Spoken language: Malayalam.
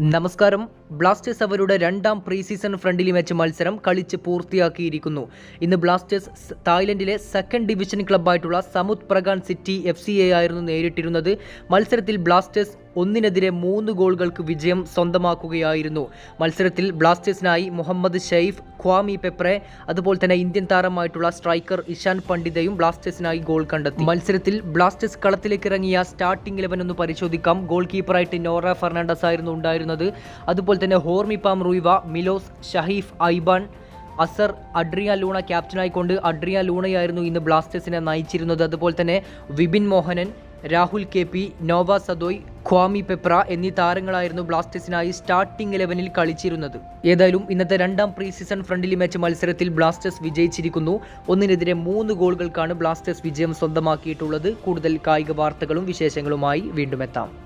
നമസ്കാരം. ബ്ലാസ്റ്റേഴ്സ് അവരുടെ രണ്ടാം പ്രീ സീസൺ ഫ്രണ്ട്ലി മാച്ച് മത്സരം കളിച്ച് പൂർത്തിയാക്കിയിരിക്കുന്നു. ഇന്ന് ബ്ലാസ്റ്റേഴ്സ് തായ്ലൻഡിലെ second division ക്ലബ്ബായിട്ടുള്ള Samut Prakan city F C A ആയിരുന്നു നേരിട്ടിരുന്നത്. മത്സരത്തിൽ ബ്ലാസ്റ്റേഴ്സ് ഒന്നിനെതിരെ മൂന്ന് ഗോളുകൾക്ക് വിജയം സ്വന്തമാക്കുകയായിരുന്നു. മത്സരത്തിൽ ബ്ലാസ്റ്റേഴ്സിനായി മുഹമ്മദ് ഷെയ്ഫ് ക്വാമി പെപ്രെ അതുപോലെ തന്നെ ഇന്ത്യൻ താരമായിട്ടുള്ള സ്ട്രൈക്കർ ഇഷാൻ പണ്ഡിതയും ബ്ലാസ്റ്റേഴ്സിനായി ഗോൾ കണ്ടെത്തി. മത്സരത്തിൽ ബ്ലാസ്റ്റേഴ്സ് കളത്തിലേക്ക് ഇറങ്ങിയ സ്റ്റാർട്ടിംഗ് ഇലവൻ ഒന്ന് പരിശോധിക്കാം. ഗോൾ കീപ്പറായിട്ട് നോറ ഫെർണാണ്ടസ് ആയിരുന്നു ഉണ്ടായിരുന്നത്. അതുപോലെ തന്നെ Hormi Pam Ruivah Milos Shaheef Aiban Azhar Adrian Luna ക്യാപ്റ്റനായിക്കൊണ്ട് Adrian ലൂണയായിരുന്നു ഇന്ന് ബ്ലാസ്റ്റേഴ്സിനെ നയിച്ചിരുന്നത്. അതുപോലെ തന്നെ Vipin Mohanan Rahul K P Noah Sadaoui Kwame Peprah എന്നീ താരങ്ങളായിരുന്നു ബ്ലാസ്റ്റേഴ്സിനായി സ്റ്റാർട്ടിംഗ് ഇലവനിൽ കളിച്ചിരുന്നത്. ഏതായാലും ഇന്നത്തെ രണ്ടാം പ്രീ സീസൺ ഫ്രണ്ട്ലി മാച്ച് മത്സരത്തിൽ ബ്ലാസ്റ്റേഴ്സ് വിജയിച്ചിരിക്കുന്നു. ഒന്നിനെതിരെ മൂന്ന് ഗോളുകൾക്കാണ് ബ്ലാസ്റ്റേഴ്സ് വിജയം സ്വന്തമാക്കിയിട്ടുള്ളത്. കൂടുതൽ കായിക വാർത്തകളും വിശേഷങ്ങളുമായി വീണ്ടും എത്താം.